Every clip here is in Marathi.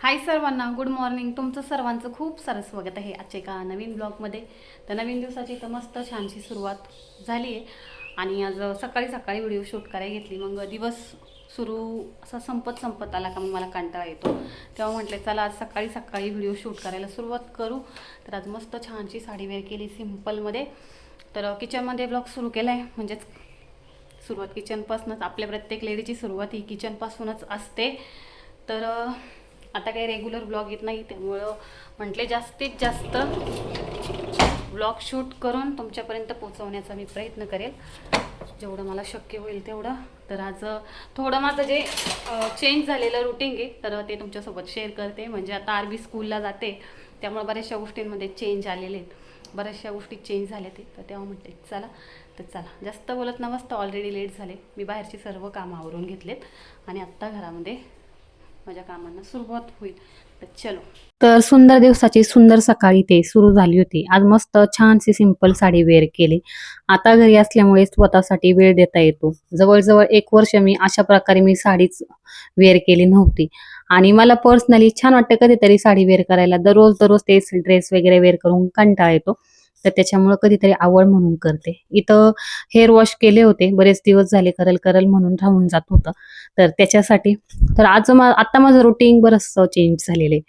हाय सर्वांना गुड मॉर्निंग तुमचं सर्वांचं खूप सारं स्वागत आहे आजच्या एका नवीन ब्लॉगमध्ये तर नवीन दिवसाची तर मस्त छानशी सुरुवात झाली आहे. आणि आज सकाळी सकाळी व्हिडिओ शूट करायला घेतली. मग दिवस सुरू असा संपत संपत आला का मग मला कंटाळा येतो. तेव्हा म्हटलं चला आज सकाळी सकाळी व्हिडिओ शूट करायला सुरुवात करू. तर आज मस्त छानशी साडी वेअर केली सिम्पलमध्ये तर किचनमध्ये ब्लॉग सुरू केला आहे म्हणजेच सुरुवात किचनपासूनच आपल्या प्रत्येक लेडीची सुरुवात ही किचनपासूनच असते. तर आता काही रेग्युलर ब्लॉग येत नाही त्यामुळं म्हटले जास्तीत जास्त ब्लॉग शूट करून तुमच्यापर्यंत पोहोचवण्याचा मी प्रयत्न करेल. जेवढं मला शक्य होईल तेवढं. तर आज थोडं माझं जे चेंज झालेलं रुटीन आहे तर ते तुमच्यासोबत शेअर करते. म्हणजे आता आरबी स्कूलला जाते त्यामुळे बऱ्याचशा गोष्टींमध्ये चेंज आलेले आहेत. बऱ्याचशा गोष्टी चेंज झाल्या ते. तर तेव्हा म्हटले चला तर चला. जास्त बोलत नमस्त ऑलरेडी लेट झाले. मी बाहेरची सर्व कामं आवरून घेतलेत. आणि आत्ता घरामध्ये माझ्या कामांना सुरुवात होईल. तर चलो. तर सुंदर दिवसाची सुंदर सकाळी ते सुरू झाली होती. आज मस्त छानशी सिंपल साडी वेअर केली. आता घरी असल्यामुळे स्वतःसाठी वेळ देता येतो. जवळजवळ एक वर्ष मी अशा प्रकारे मी साडीच वेअर केली नव्हती. आणि मला पर्सनली छान वाटतं कधीतरी साडी वेअर करायला. दररोज दररोज तेच ड्रेस वगैरे वेअर करून कंटाळा येतो. तर त्याच्यामुळं कधीतरी आवड म्हणून करते. इथं हेअर वॉश केले होते बरेच दिवस झाले करल करल म्हणून राहून जात होतं. तर त्याच्यासाठी तर आज मा आता माझं रुटीन बरंचसं चेंज झालेलं आहे.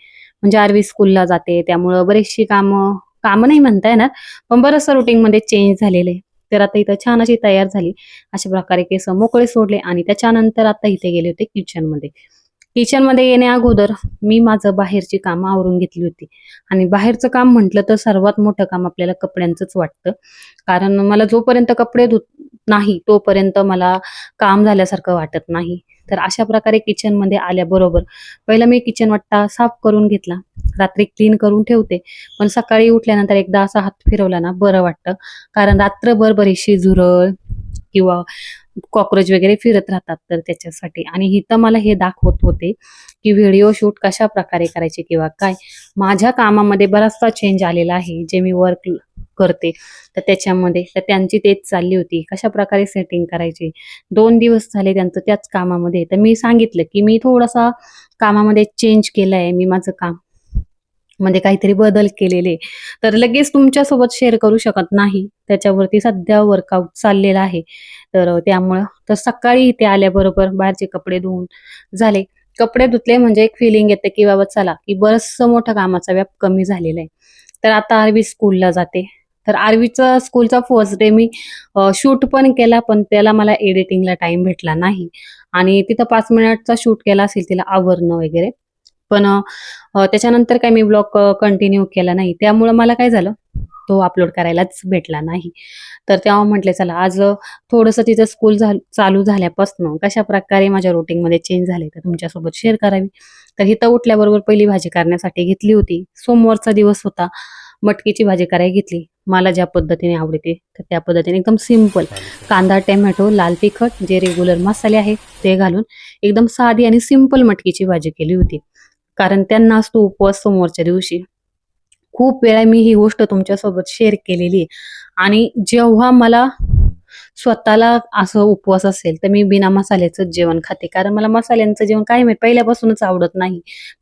म्हणजे आरवी स्कूलला जाते त्यामुळं बरीचशी कामं कामं नाही म्हणता येणार पण बरंचसं रुटीनमध्ये चेंज झालेलं आहे. तर आता इथं छान अशी तयार झाली. अशा प्रकारे केस मोकळे सोडले आणि त्याच्यानंतर आता इथे गेले होते किचनमध्ये किचनमध्ये येण्या अगोदर मी माझं बाहेरची कामं आवरून घेतली होती. आणि बाहेरचं काम म्हटलं तर सर्वात मोठं काम आपल्याला कपड्यांचंच वाटतं. कारण मला जोपर्यंत कपडे धुत नाही तोपर्यंत मला काम झाल्यासारखं वाटत नाही. तर अशा प्रकारे किचनमध्ये आल्याबरोबर पहिला मी किचन वाट्टा साफ करून घेतला. रात्री क्लीन करून ठेवते. पण सकाळी उठल्यानंतर एकदा असा हात फिरवला ना बरं वाटतं. कारण रात्रभर बरीचशी झुरळ किंवा कॉक्रोच वगैरे फिरत राहतात तर त्याच्यासाठी. आणि इथं मला हे दाखवत होते की व्हिडिओ शूट कशा प्रकारे करायचे किंवा काय. माझ्या कामामध्ये बराचसा चेंज आलेला आहे जे मी वर्क करते. तर त्याच्यामध्ये तर त्यांची तेच चालली होती. कशा प्रकारे सेटिंग करायची? दोन दिवस झाले त्यांचं त्याच कामामध्ये. तर मी सांगितलं की मी थोडासा कामामध्ये चेंज केलं आहे मी माझं काम मध्ये काहीतरी बदल केलेले. तर लगेच तुमच्यासोबत शेअर करू शकत नाही. त्याच्यावरती सध्या वर्कआउट चाललेला आहे. तर त्यामुळं तर सकाळी इथे आल्याबरोबर बाहेरचे कपडे धुवून झाले. कपडे धुतले म्हणजे एक फिलिंग येते की बाबा चला की बरंचसं मोठं कामाचा व्याप कमी झालेला आहे. तर आता आरवी स्कूलला जाते. तर आरवीचा स्कूलचा फर्स्ट डे मी शूट पण केला पण त्याला मला एडिटिंगला टाइम भेटला नाही. आणि तिथं पाच मिनिटचा शूट केला असेल तिला आवरणं वगैरे. पण त्याच्यानंतर काय मी ब्लॉग कंटिन्यू केला नाही. त्यामुळं मला काय झालं तो अपलोड करायलाच भेटला नाही. तर तेव्हा म्हटले चला आज थोडंसं तिचं स्कूल चालू झाल्यापासून कशा प्रकारे माझ्या रुटीनमध्ये चेंज झाले तर तुमच्यासोबत शेअर करावी? तर हिथं उठल्याबरोबर पहिली भाजी करण्यासाठी घेतली होती. सोमवारचा दिवस होता. मटकीची भाजी करायला घेतली. मला ज्या पद्धतीने आवडते तर त्या पद्धतीने एकदम सिंपल कांदा टॅमॅटो लाल तिखट जे रेग्युलर मसाले आहेत ते घालून एकदम साधी आणि सिंपल मटकीची भाजी केली होती. कारण त्यांना असतो उपवास समोरच्या दिवशी. खूप वेळा मी ही गोष्ट तुमच्यासोबत शेअर केलेली आहे. आणि जेव्हा मला स्वतःला असं उपवास असेल तर मी बिना मसाल्याचं जेवण खाते. कारण मला मसाल्यांचं जेवण काय माहीत पहिल्यापासूनच आवडत नाही.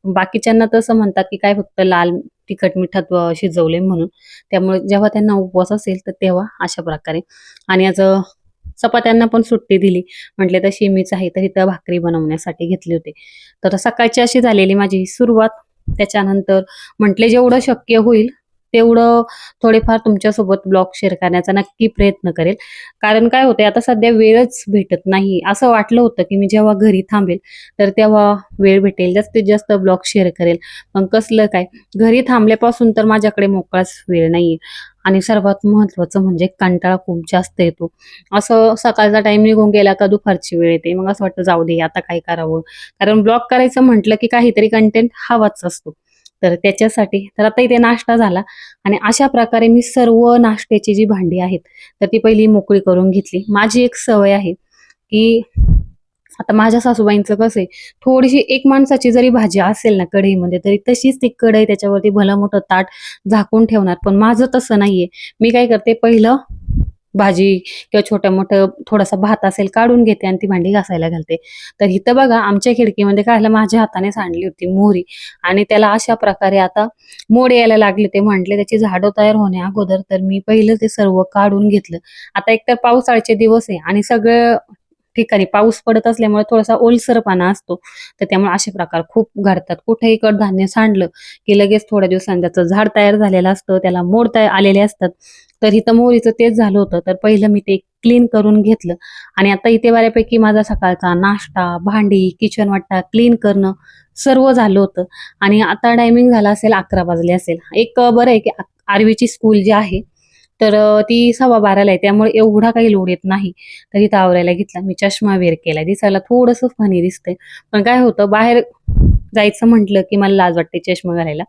बाकीच्यांना तसं म्हणतात की काय फक्त लाल तिखट मिठात शिजवले म्हणून. त्यामुळे जेव्हा त्यांना उपवास असेल तर तेव्हा अशा प्रकारे. आणि आज चपात्यांना पण सुट्टी दिली. म्हटले तशी मीच आहे तर इथं भाकरी बनवण्यासाठी घेतली होती. तर सकाळची अशी झालेली माझी सुरुवात. त्याच्यानंतर म्हटले जेवढं शक्य होईल तेवढं थोडेफार तुमच्यासोबत ब्लॉग शेअर करण्याचा नक्की प्रयत्न करेल. कारण काय होतंय आता सध्या वेळच भेटत नाही. असं वाटलं होतं की मी जेव्हा घरी थांबेल तर तेव्हा वेळ भेटेल. जास्तीत जास्त ब्लॉग शेअर करेल. पण कसलं काय घरी थांबल्यापासून तर माझ्याकडे मोकळाच वेळ नाहीये. आणि सर्वात महत्वाचं म्हणजे कंटाळा खूप जास्त येतो. असं सकाळचा टाइम निघून गेला का दुपारची वेळ येते. मग असं वाटतं जाऊ दे आता काय करावं? कारण ब्लॉग करायचं म्हटलं की काहीतरी कंटेंट हवाच असतो. तर त्याच्यासाठी तर आता इथे नाश्ता झाला. आणि अशा प्रकारे मी सर्व नाश्त्याची जी भांडी आहेत तर ती पहिली मोकळी करून घेतली. माझी एक सवय आहे की आता माझ्या सासूबाईंचं कसं आहे थोडीशी एक माणसाची जरी भाजी असेल ना कढईमध्ये तरी तशीच ती कढई त्याच्यावरती भलं मोठं ताट झाकून ठेवणार. पण माझं तसं नाहीये. मी काय करते पहिलं भाजी किंवा छोटं मोठं थोडासा भात असेल काढून घेते आणि ती भांडी घासायला घालते. तर इथं बघा आमच्या खिडकीमध्ये काय माझ्या हाताने सांडली होती मोहरी. आणि त्याला अशा प्रकारे आता मोड यायला लागले ते म्हटले त्याची झाडं तयार होण्या अगोदर तर मी पहिलं ते सर्व काढून घेतलं. आता एकतर पावसाळ्याचे दिवस आहे आणि सगळं ठिकाणी पाऊस पडत असल्यामुळे थोडासा ओलसरपणा असतो. तर त्यामुळे असे प्रकार खूप घडतात. कुठेही कडधान्य सांडलं की लगेच थोड्या दिवसांनी त्याचं झाड तयार झालेलं असतं त्याला मोड तयार आलेले असतात. तर इथं मोहरीचं तेच झालं होतं. तर पहिलं मी ते क्लीन करून घेतलं. आणि आता इथे बऱ्यापैकी माझा सकाळचा नाश्ता भांडी किचन वाटा क्लीन करणं सर्व झालं होतं. आणि आता टायमिंग झाला असेल अकरा वाजले असेल. एक बरं आहे की आरवीची स्कूल जी आहे तर ती सव्वा बाराला आहे. त्यामुळे एवढा काही लोड येत नाही. तर इथं आवरायला घेतला. मी चष्मा वेअर केला दिसायला थोडंसं फनी दिसतंय. पण काय होतं बाहेर जायचं म्हटलं की मला लाज वाटते चष्मा घालायला.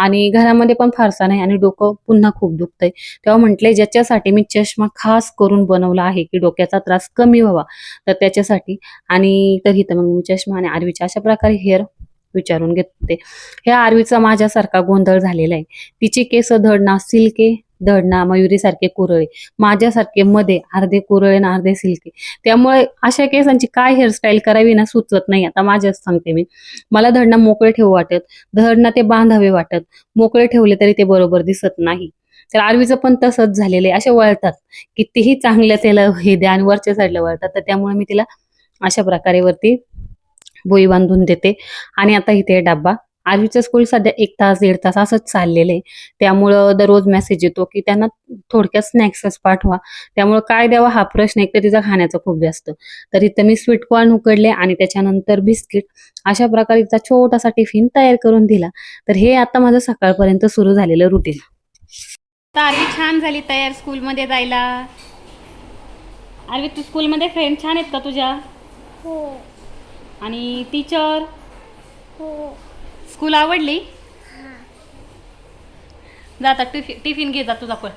आणि घरामध्ये पण फारसा नाही आणि डोकं पुन्हा खूप दुखतंय. तेव्हा म्हटले ज्याच्यासाठी मी चष्मा खास करून बनवला आहे की डोक्याचा त्रास कमी व्हावा तर त्याच्यासाठी. आणि तर इथं मग मी चष्मा आणि आरवीच्या अशा प्रकारे हेअर विचारून घेते. ह्या आरवीचा माझ्यासारखा गोंधळ झालेला आहे. तिचे केस धडना सिल्के धडना मयुरीसारखे कुरळे माझ्यासारखे मध्ये अर्धे कुरळे आणि अर्धे सिल्के. त्यामुळे अशा केसांची काय हेअरस्टाईल करावी ना सुचवत नाही. आता माझ्याच सांगते मी. मला धडना मोकळे ठेवू वाटत. धडना ते बांधावे वाटत. मोकळे ठेवले तरी ते बरोबर दिसत नाही. तर आरवीचं पण तसंच झालेलं आहे. असे वळतात. कितीही चांगलं त्याला हे द्या आणि वरच्या साईडला वळतात. तर त्यामुळे मी तिला अशा प्रकारे वरती बोई बांधून देते. आणि आता इथे डब्बा. आरवीचं स्कूल सध्या एक तास दीड तास असंच चाललेलं आहे. त्यामुळं दररोज मेसेज येतो की त्यांना थोडक्यात स्नॅक्सच पाठवा. त्यामुळं काय द्यावा हा प्रश्न एक तर तिचा खाण्याचा खूप जास्त. तर इथं मी स्वीट कॉर्न उकडले आणि त्याच्यानंतर बिस्किट अशा प्रकारे तिचा छोटासा टिफिन तयार करून दिला. तर हे आता माझं सकाळपर्यंत सुरू झालेलं रुटीन आरवी छान झाली तयार स्कूलमध्ये जायला. आरवी तू स्कूलमध्ये फ्रेंड छान आहेत का तुझ्या? हो. आणि टीचर हो. स्कूल आवडली? जाता टिफिन टिफिन घे जा तुझा पण.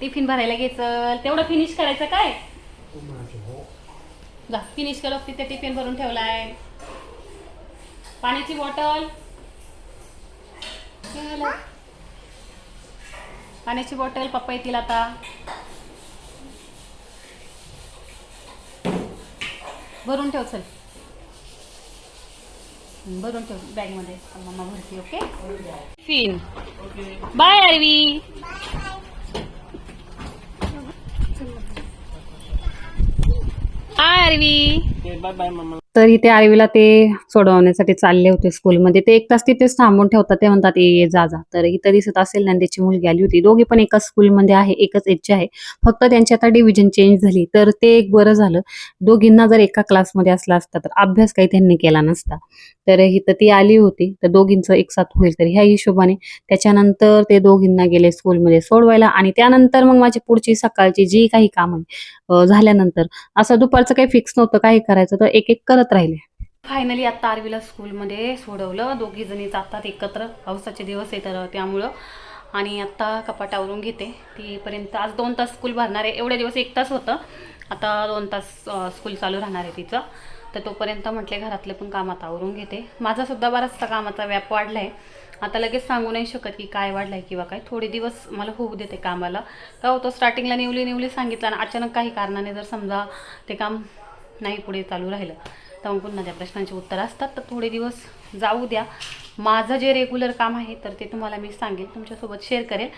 टिफिन भरायला घे चल तेवढं फिनिश करायचं काय? जा फिनिश कर तिथे टिफिन भरून ठेवलाय. पाण्याची बॉटल पाण्याची बॉटल पप्पा येतील आता. भरून ठेव चल. भरून ठेव बॅगमध्ये. मम्मा भरती okay? Fin bye Aarvi bye Aarvi bye bye mamma तर इथे आरवीला ते सोडवण्यासाठी चालले होते स्कूलमध्ये. ते एक तास तिथेच थांबून ठेवतात ते म्हणतात ये ये जा जा. तर इथं दिसत असेल ना त्याची मुलगी आली होती. दोघी पण एकाच स्कूलमध्ये आहे एकच एजचे आहे. फक्त त्यांची आता डिव्हिजन चेंज झाली. तर ते एक बरं झालं. दोघींना जर एका क्लासमध्ये असला असता तर अभ्यास काही त्यांनी केला नसता. तर इथं ती आली होती. तर दोघींचं एक साथ होईल. तर ह्या हिशोबाने त्याच्यानंतर ते दोघींना गेले स्कूलमध्ये सोडवायला. आणि त्यानंतर मग माझी पुढची सकाळची जी काही कामं झाल्यानंतर असं दुपारचं काही फिक्स नव्हतं काही करायचं. तर एक एक करत राहिले. फायनली आता आरवीला स्कूलमध्ये सोडवलं. दोघी जणी जातात एकत्र. पावसाचे दिवस आहे तर त्यामुळं. आणि आत्ता कपाट आवरून घेते. तीपर्यंत आज दोन तास स्कूल भरणार आहे. एवढे दिवस एक तास होतं. आता दोन तास स्कूल चालू राहणार आहे तिचं. तर तोपर्यंत म्हटले घरातले पण कामात आवरून घेते. माझा सुद्धा बराचसा कामाचा व्याप वाढला आहे आता लगेच सांगू नाही शकत की काय वाढलाय किंवा काय. थोडे दिवस मला होऊ देते कामाला. का होतो स्टार्टिंगला निवली निवली सांगितलं आणि अचानक काही कारणाने जर समजा ते काम नाही पुढे चालू राहिलं. तर मग पुन्हा त्या प्रश्नांची उत्तर असतात तर थोडे दिवस जाऊ द्या. माझं जे रेग्युलर काम आहे तर ते तुम्हाला मी सांगेल तुमच्यासोबत शेअर करेल.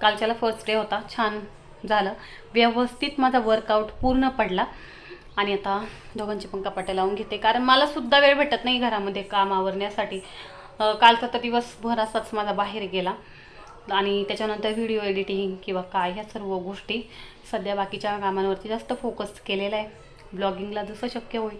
कालच्याला फर्स्ट डे होता छान झालं. व्यवस्थित माझा वर्कआउट पूर्ण पडला. आणि आता दोघांची पण कपाटे लावून घेते कारण मला सुद्धा वेळ भेटत नाही घरामध्ये काम आवरण्यासाठी. कालचा तर दिवसभर असाच माझा बाहेर गेला. आणि त्याच्यानंतर व्हिडिओ एडिटिंग किंवा काय ह्या सर्व गोष्टी सध्या बाकीच्या कामांवरती जास्त फोकस केलेला आहे. ब्लॉगिंगला जसं शक्य होईल.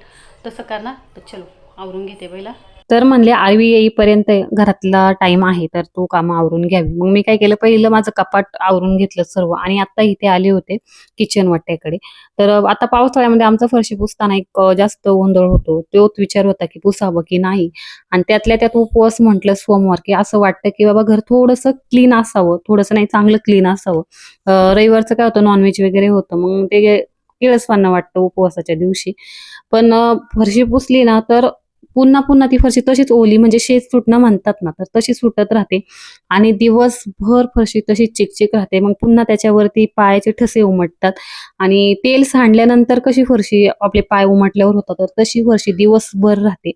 तसं करणार तर चलो आवरून घेते पहिला. तर म्हणले आरवी येईपर्यंत घरातला टाइम आहे तर तो कामं आवरून घ्यावी. मग मी काय केलं पहिलं माझं कपाट आवरून घेतलं सर्व. आणि आता इथे आले होते किचन वाट्याकडे. तर आता पावसाळ्यामध्ये आमचा फरशी पुसताना एक जास्त गोंधळ होतो. तोच विचार होता की पुसावं की नाही. आणि त्यातल्या त्यात उपवास म्हटलं सोमवार. की असं वाटतं की बाबा घर थोडंसं क्लीन असावं. थोडंसं नाही चांगलं क्लीन असावं. रविवारचं काय होतं नॉनव्हेज वगैरे होतं. मग ते किळसवाना वाटतं उपवासाच्या दिवशी. पण फरशी पुसली ना तर पुन्हा पुन्हा ती फरशी तशीच ओली म्हणजे शेत सुटणं म्हणतात ना तर तशी सुटत राहते. आणि दिवसभर फरशी तशी चिकचिक राहते मग पुन्हा त्याच्यावरती पायाचे ठसे उमटतात. आणि तेल सांडल्यानंतर कशी फरशी आपले पाय उमटल्यावर होतात तर तशी फरशी दिवसभर राहते.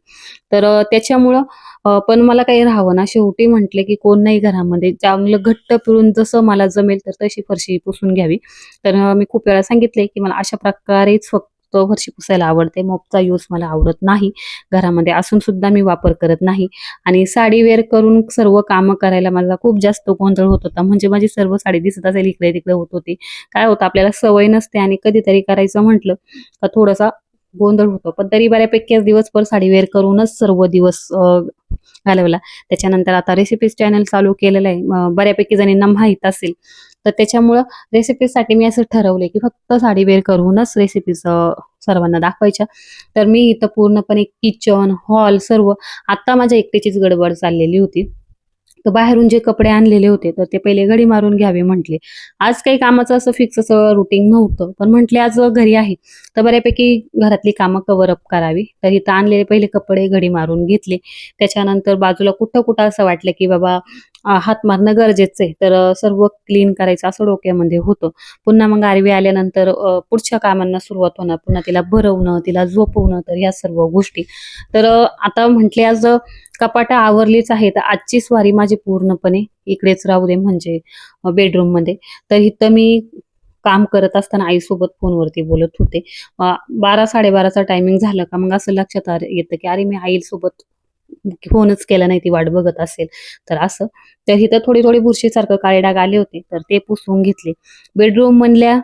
तर त्याच्यामुळं पण मला काही राहावं ना शेवटी म्हटले की कोण नाही घरामध्ये. चांगलं घट्ट पिळून जसं मला जमेल तर तशी फरशी पुसून घ्यावी. तर मी खूप वेळा सांगितले की मला अशा प्रकारेच फक्त फरशी पुसायला आवडते. मॉपचा यूज मला आवडत नाही. घरामध्ये असून सुद्धा मी वापर करत नाही. आणि साडी वेअर करून सर्व कामं करायला मला खूप जास्त गोंधळ होत होता. म्हणजे माझी सर्व साडी दिसत असेल इकडे तिकडे होत होती. काय होतं आपल्याला सवय नसते आणि कधीतरी करायचं म्हटलं का थोडासा गोंधळ होतो. पण तरी बऱ्यापैकी दिवसभर साडी वेअर करूनच सर्व दिवस घालवला. त्याच्यानंतर आता रेसिपीज चॅनल चालू केलेलं आहे. बऱ्यापैकी जणींना माहीत असेल. तर त्याच्यामुळं रेसिपीसाठी मी असं ठरवले की फक्त साडी वेअर करूनच रेसिपीज सर्वांना दाखवायच्या. तर मी इथं पूर्णपणे किचन हॉल सर्व आता माझ्या एकटीचीच गडबड चाललेली होती. तर बाहेरून जे कपडे आणलेले होते तर ते पहिले घडी मारून घ्यावे म्हटले. आज काही कामाचं असं फिक्स असं रुटीन नव्हतं पण म्हटले आज घरी आहे. तर बऱ्यापैकी घरातली कामं कव्हर अप करावी. तर इथं आणलेले पहिले कपडे घडी मारून घेतले. त्याच्यानंतर बाजूला कुठं कुठं असं वाटलं की बाबा हात मारणं गरजेचं आहे. तर सर्व क्लीन करायचं असं डोक्यामध्ये होतं. पुन्हा मग आरवी आल्यानंतर पुढच्या कामांना सुरुवात होणार. पुन्हा तिला भरवणं तिला झोपवणं तर या सर्व गोष्टी. तर आता म्हटले आज अं, कपाटं आवरलीच आहे तर आजची स्वारी माझी पूर्णपणे इकडेच राहू दे म्हणजे बेडरूममध्ये तर इथं मी काम करत असताना आईसोबत फोनवरती बोलत होते. बारा साडेबाराचा टायमिंग झालं का? मग असं लक्षात येतं की अरे मी आईसोबत फोनच केला नाही ती वाट बघत असेल. तर असं. तर इथं थोडी थोडी बुरशीसारखं काळे डाग आले होते तर ते पुसवून घेतले. बेडरूम म्हणल्या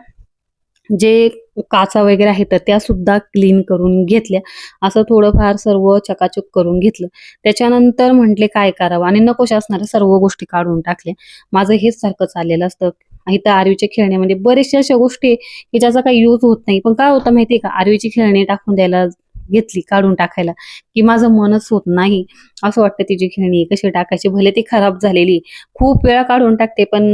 जे काचा वगैरे आहेत तर त्या सुद्धा क्लीन करून घेतल्या. असं थोडंफार सर्व चकाचक करून घेतलं. त्याच्यानंतर म्हटले काय करावं? आणि नकोशा असणाऱ्या सर्व गोष्टी काढून टाकल्या. माझं हेच सारखं चाललेलं असतं. इथं आरवीच्या खेळण्यामध्ये म्हणजे बरेचशा अशा गोष्टी की ज्याचा काही यूज होत नाही. पण काय होतं माहितीये का? आरवीची खेळणी टाकून द्यायला घेतली काढून टाकायला की माझं मनच होत नाही. असं वाटतं तिची खेळणी कशी टाकायची भले ती खराब झालेली खूप वेळा काढून टाकते पण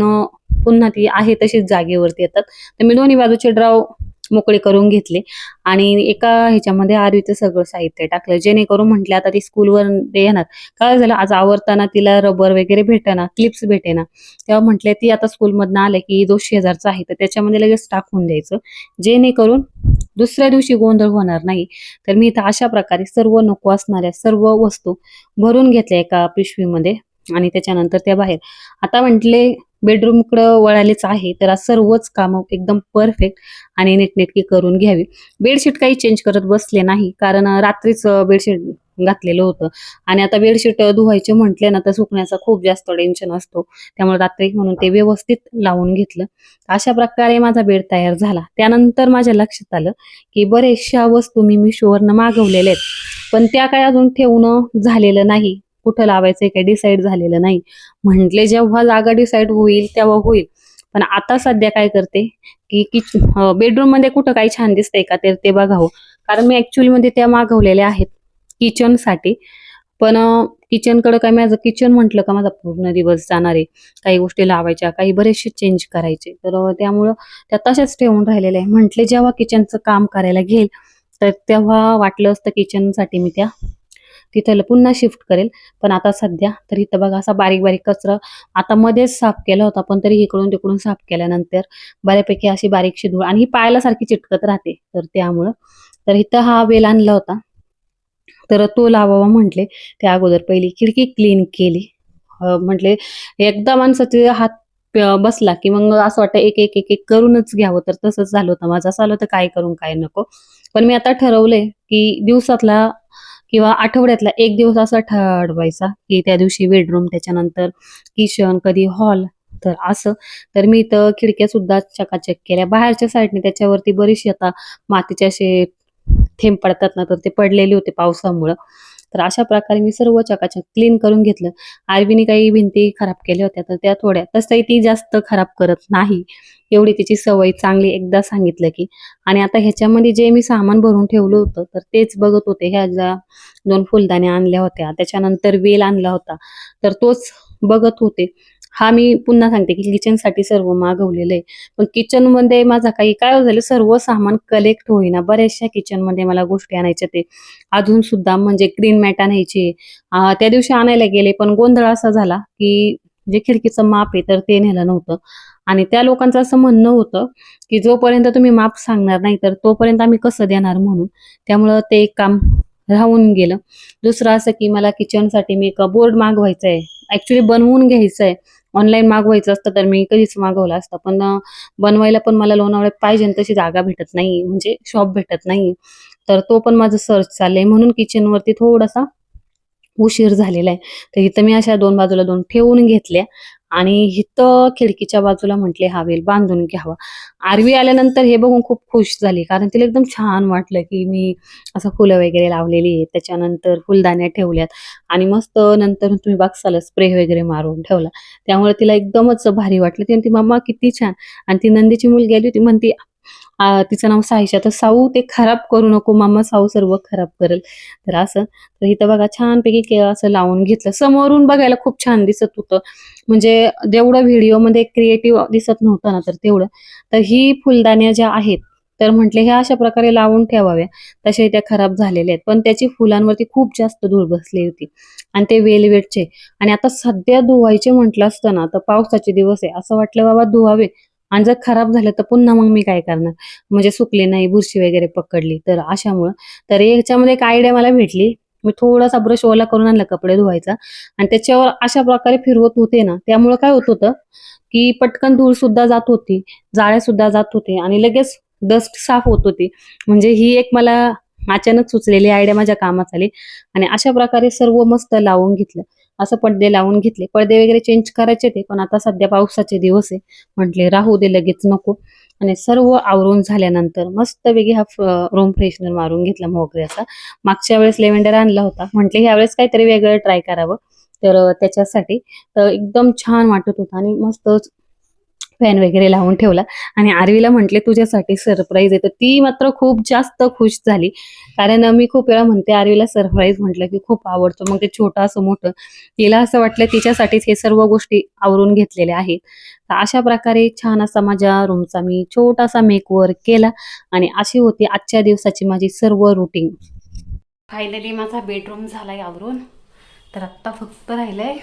पुन्हा ती आहे तशीच जागेवरती येतात. तर मी दोन्ही बाजूचे ड्राव मोकळे करून घेतले. आणि एका ह्याच्यामध्ये आरवीचं सगळं साहित्य टाकलं. जेणेकरून म्हटलं आता ती स्कूलवर येणार. काय झालं आज आवरताना तिला रबर वगैरे भेटेना क्लिप्स भेटेना. तेव्हा म्हटले ती आता स्कूलमधनं आले की जो शेजारचा आहे तर त्याच्यामध्ये लगेच टाकून द्यायचं. जेणेकरून दुसऱ्या दिवशी गोंधळ होणार नाही. तर मी इथं अशा प्रकारे सर्व नको असणाऱ्या सर्व वस्तू भरून घेतल्या एका पिशवीमध्ये आणि त्याच्यानंतर त्या बाहेर. आता म्हटले बेडरूमकडं वळालेच आहे तर आज सर्वच कामं एकदम परफेक्ट आणि नीटनेटकी करून घ्यावी. बेडशीट काही चेंज करत बसले नाही कारण रात्रीच बेडशीट घातलेलं होतं. आणि आता बेडशीट धुवायचे म्हटले ना तर सुकण्याचा खूप जास्त टेन्शन असतो. त्यामुळे रात्री म्हणून ते व्यवस्थित लावून घेतलं. अशा प्रकारे माझा बेड तयार झाला. त्यानंतर माझ्या लक्षात आलं की बरेचशा वस्तू मी मिशोवरनं मागवलेल्या आहेत. पण त्या काय अजून ठेवणं झालेलं नाही. कुठं लावायचं काही डिसाईड झालेलं नाही. म्हटले जेव्हा जागा डिसाईड होईल तेव्हा होईल. पण आता सध्या काय करते की किच बेडरूममध्ये कुठं काही छान दिसतंय का तर ते बघावं. कारण मी ऍक्च्युअली मध्ये त्या मागवलेल्या आहेत. किचनसाठी. पण किचनकडं काय माझं किचन म्हटलं का माझा पूर्ण दिवस जाणार आहे. काही गोष्टी लावायच्या काही बरेचसे चेंज करायचे. तर त्यामुळं त्या तशाच ठेवून राहिलेल्या आहे. म्हटले जेव्हा किचनचं काम करायला घेईल तर तेव्हा वाटलं असतं किचनसाठी मी त्या तिथं पुन्हा शिफ्ट करेल. पण आता सध्या तर इथं बघा असा बारीक बारीक कचरा आता मध्येच साफ केला होता पण तरी इकडून तिकडून साफ केल्यानंतर बऱ्यापैकी अशी बारीकशी धूळ आणि ही पायाला सारखी चिटकत राहते. तर त्यामुळं तर इथं हा वेल आणला होता. तर तो लावावा म्हटले. त्या अगोदर पहिली खिडकी क्लीन केली. म्हटले एकदा माणसाचे हात बसला की मग असं वाटतं एक एक एक एक करूनच घ्यावं. तर तसंच झालं होतं माझं. असं आलं होतं काय करून काय नको? पण मी आता ठरवलंय की दिवसातला किंवा आठवड्यातला एक दिवस असा ठरवायचा की त्या दिवशी बेडरूम त्याच्यानंतर किचन कधी हॉल तर असं. तर मी इथं खिडक्या सुद्धा चकाचक केल्या. बाहेरच्या साईडने त्याच्यावरती बरीचशी आता मातीच्या शेप थेंब पडतात ना तर ते पडलेले होते पावसामुळं. तर अशा प्रकारे मी सर्व चकाचक क्लीन करून घेतलं. आरवीने काही भिंती खराब केल्या होत्या तर त्या थोड्या तसंही ती जास्त खराब करत नाही. एवढी तिची सवय चांगली एकदा सांगितलं की. आणि आता ह्याच्यामध्ये जे मी सामान भरून ठेवलं होतं तर तेच बघत होते. ह्या ज्या दोन फुलदाण्या आणल्या होत्या त्याच्यानंतर वेल आणला होता. तर तोच बघत होते. हा मी पुन्हा सांगते की किचनसाठी सर्व मागवलेलं आहे पण किचनमध्ये माझा काही काय झालं सर्व सामान कलेक्ट होईना. बऱ्याचशा किचनमध्ये मला गोष्टी आणायच्या ते. अजून सुद्धा म्हणजे ग्रीन मॅट आणायची. त्या दिवशी आणायला गेले पण गोंधळ असा झाला की जे खिडकीचं माप आहे तर ते नेलं नव्हतं. आणि त्या लोकांचं असं म्हणणं होतं की जोपर्यंत तुम्ही माप सांगणार नाही तर तोपर्यंत आम्ही कसं देणार म्हणून. त्यामुळं ते एक काम राहून गेलं. दुसरं असं की मला किचनसाठी मी एक बोर्ड मागवायचा आहे ऍक्च्युली बनवून घ्यायचं आहे ऑनलाईन मागवायचं असतं तर मी कधीच मागवलं असतं. पण बनवायला पण मला लोणावळ्यात पाहिजे तशी जागा भेटत नाही. म्हणजे शॉप भेटत नाही. तर तो पण माझं सर्च चाललंय. म्हणून किचनवरती थोडासा उशीर झालेला आहे. तर इथं मी अशा दोन बाजूला दोन ठेवून घेतल्या. आणि इथं खिडकीच्या बाजूला म्हटले हा वेल बांधून घ्यावा. आरवी आल्यानंतर हे बघून खूप खुश झाली कारण तिला एकदम छान वाटलं की मी असं फुलं वगैरे लावलेली आहेत त्याच्यानंतर फुलदाण्या ठेवल्यात आणि मस्त नंतर तुम्ही बघसाल स्प्रे वगैरे मारून ठेवला. त्यामुळे तिला एकदमच भारी वाटलं. ती म्हणते मम्मा किती छान. आणि ती नंदीची मुलगी आली होती म्हणती तिचं नाव साहिशा तर साऊ ते खराब करू नको मामा साऊ सर्व खराब करेल. तर असं तर इथं बघा छानपैकी असं लावून घेतलं. समोरून बघायला खूप छान दिसत होतं. म्हणजे जेवढं व्हिडिओमध्ये क्रिएटिव्ह दिसत नव्हतं ना तर तेवढं. तर ही फुलदाण्या ज्या आहेत तर म्हटले ह्या अशा प्रकारे लावून ठेवाव्या. तशा त्या खराब झालेल्या आहेत. पण त्याची फुलांवरती खूप जास्त धूळ बसली होती. आणि ते वेलवेटचे आणि आता सध्या धुवायचे म्हटलं असतं ना तर पावसाचे दिवस आहे. असं वाटलं बाबा धुवावे. आणि जर खराब झालं तर पुन्हा मग मी काय करणार? म्हणजे सुकले नाही बुरशी वगैरे पकडली. तर अशामुळं. तर याच्यामध्ये एक आयडिया मला भेटली. मी थोडासा ब्रश ओला करून आणला कपडे धुवायचा. आणि त्याच्यावर अशा प्रकारे फिरवत होते ना त्यामुळे काय होत होतं की पटकन धूळ सुद्धा जात होती जाळ्या सुद्धा जात होते आणि लगेच डस्ट साफ होत होती. म्हणजे ही एक मला अचानक सुचलेली आयडिया माझ्या कामात आली. आणि अशा प्रकारे सर्व मस्त लावून घेतलं. असं पडदे लावून घेतले. पडदे वगैरे चेंज करायचे ते पण आता सध्या पावसाचे दिवस आहे. म्हटले राहू दे लगेच नको. आणि सर्व आवरून झाल्यानंतर मस्त वेगळी हा रूम फ्रेशनर मारून घेतला मोगऱ्याचा मागच्या वेळेस लेव्हेंडर आणला होता. म्हटले ह्यावेळेस काहीतरी वेगळं ट्राय करावं. तर त्याच्यासाठी तर एकदम छान वाटत होतं आणि मस्त फॅन वगैरे लावून ठेवला. आणि आरवीला म्हटले तुझ्यासाठी सरप्राईज आहे. तर ती मात्र खूप जास्त खुश झाली. कारण मी खूप वेळा म्हणते आरवीला सरप्राईज म्हटलं की खूप आवडतो. मग ते छोटं असं मोठं तिला असं वाटलं तिच्यासाठीच हे सर्व गोष्टी आवरून घेतलेल्या आहेत. तर अशा प्रकारे छान असा माझ्या रूमचा मी छोटासा मेकओव्हर केला आणि अशी होती आजच्या दिवसाची माझी सर्व रुटीन फायनली माझा बेडरूम झालाय आवरून. तर आत्ता फक्त राहिलंय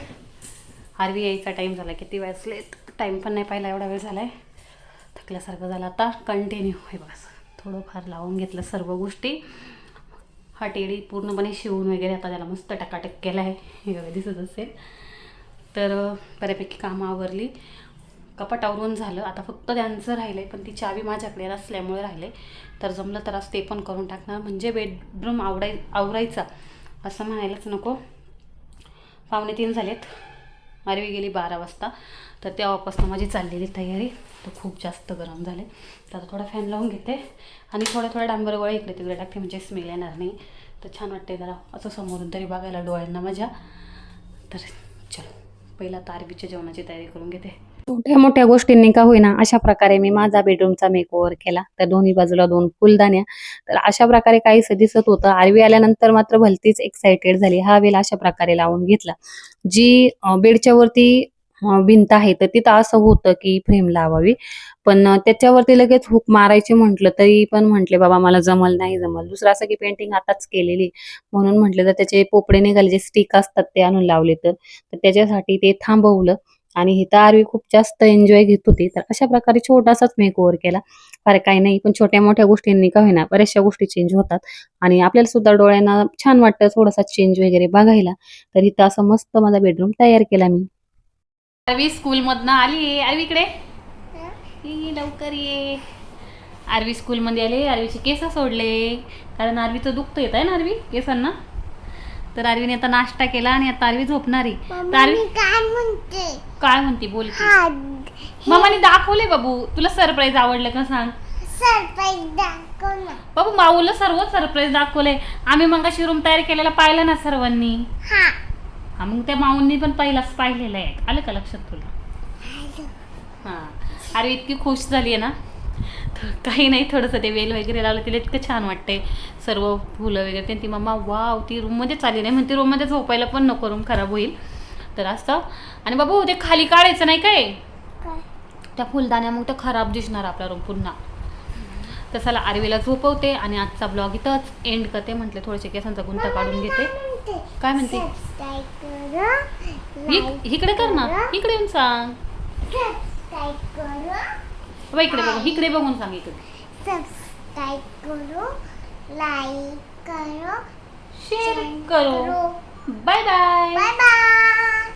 आरवी यायचा टाईम झाला किती वाजलेत? टाईम पण नाही पाहिला एवढा वेळ झाला आहे थकल्यासारखं झालं. आता कंटिन्यू हे बघा थोडंफार लावून घेतलं सर्व गोष्टी. हा टेडी पूर्णपणे शिवून वगैरे आता त्याला मस्त टकाटक केला आहे हे बघा दिसत असेल. तर बऱ्यापैकी कामं आवरली. कपाट आवरून झालं. आता फक्त त्यांचं राहिलं आहे पण ती चावी माझ्याकडे असल्यामुळे राहिले. तर जमलं तर आज ते पण करून टाकणार. म्हणजे बेडरूम आवडाय आवरायचा असं म्हणायलाच नको. पावणे तीन झालेत. आरवी गेली बारा वाजता. तर तेव्हापासून माझी चाललेली तयारी तर खूप जास्त गरम झाले. तर आता थोडा फॅन लावून घेते. आणि थोड्या थोड्या डांबर गोळ्या इकडे तिकडे टाकते म्हणजे स्मेल येणार नाही. तर छान वाटते जरा असं समोरून तरी बघायला डोळ्यांना माझ्या तर चलो पहिला आता जेवणाची तयारी करून घेते. छोट्या मोठ्या गोष्टींनी का होईना अशा प्रकारे मी माझा बेडरूमचा मेकओव्हर केला. तर दोन्ही बाजूला दोन फुलदाण्या. तर अशा प्रकारे काहीसं दिसत होतं. आरवी आल्यानंतर मात्र भलतीच एक्साइटेड झाली. हा वेल अशा प्रकारे लावून घेतला. जी बेडच्या वरती भिंत आहे तर तिथं असं होतं की फ्रेम लावावी. पण त्याच्यावरती लगेच हुक मारायचे म्हटलं तरी पण म्हटले बाबा मला जमल नाही जमल. दुसरं असं की पेंटिंग आताच केलेली म्हणून म्हटलं तर त्याचे पोपडे निघाले जे स्टिक असतात ते आणून लावले तर. त्याच्यासाठी ते थांबवलं आणि हिथं आरवी खूप जास्त एन्जॉय घेत होती. तर अशा प्रकारे छोटासाच मेकओव्हर केला. फार काही नाही पण छोट्या मोठ्या गोष्टींनी का होईना बऱ्याचशा गोष्टी चेंज होतात. आणि आपल्याला सुद्धा डोळ्यांना छान वाटतं थोडासा चेंज वगैरे बघायला. तर इथं असं मस्त माझा बेडरूम तयार केला मी. आरवी स्कूलमधनं आली आरवी इकडे. ये, लवकर ये. आरवी स्कूलमध्ये आले आरवीचे केस सोडले. कारण आरवीचं दुखतं येत आहे ना आरवी? केसांना? तर आरवीने आता नाश्ता केला आणि आता आरवी झोपणार आहे. तर आरवी काय म्हणते? काय म्हणते? बोल की. मामाने दाखवले बाबू. तुला सरप्राईज आवडलं का सांग? सरप्राईज दाखव ना. बाबू माऊला सर्व सरप्राईज दाखवले आम्ही मग रूम तयार केलेला पाहिलं ना सर्वांनी. हा. हा मग त्या माऊंनी पण पहिलाच पाहिलेलं आहे. आलं का लक्षात तुला? हा. अरे इतकी खुश झाली आहे ना. तर काही नाही थोडंसं ते वेल वगैरे लावलं तिला इतकं छान वाटतंय. सर्व फुलं वगैरे ते ती मम्मा वाव ती रूममध्ये चालली नाही. म्हणते रूममध्ये झोपायला पण नको रूम खराब होईल. तर असं. आणि बाबू ते खाली काढायचं नाही काय? त्या फुलदाण्या मग त्या खराब दिसणार आपला रूम पुन्हा. तर चला आरवीला झोपवते आणि आजचा ब्लॉग इथंच एंड करते. म्हटले थोडेसे केसांचा गुंता काढून घेते. काय म्हणते? इकडे कर ना. इकडे येऊन सांग. बाबा इकडे बघ. इकडे बघून सांग इकडे. सबस्क्राईब करो लाईक करो. शेअर करो बाय बाय बाय